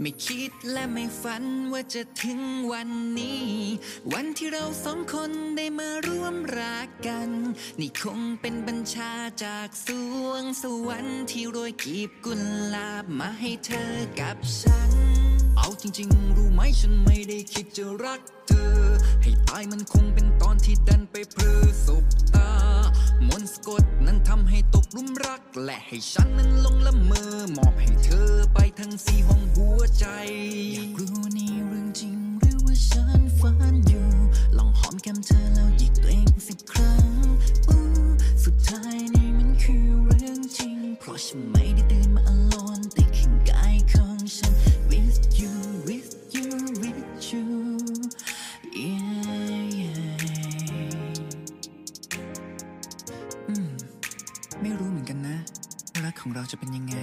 ไม่คิดและไม่ฝันว่าจะถึงวันนี้ วันที่เราสองคนได้มาร่วมรักกัน นี่คงเป็นบัญชาจากสวงสวรรค์ที่โรยกีบกุหลาบมาให้เธอกับฉัน เอาจริงๆ รู้ไหมฉันไม่ได้คิดจะรักเธอ ให้ตายมันคงเป็นตอนที่ดันไปเพลอสบตามนต์สะกดนั้นทำให้ตกหลุมรัก และให้ฉันนั้นลงละเมอมอบให้เธอังสีห้องหัวใจ อยากรู้นี่เรื่องจริงหรือว่าฉันฝันอยู่ ลองหอมแก้มเธอแล้วหยิกตัวเองสิบครั้งสุดท้ายนี่มันคือเรื่องจริง เพราะฉันไม่ได้ตื่นมา alone แต่แข่งกายของฉัน with you with you with you yeah yeah อืม ไม่รู้เหมือนกันนะ รักของเราจะเป็นยังไง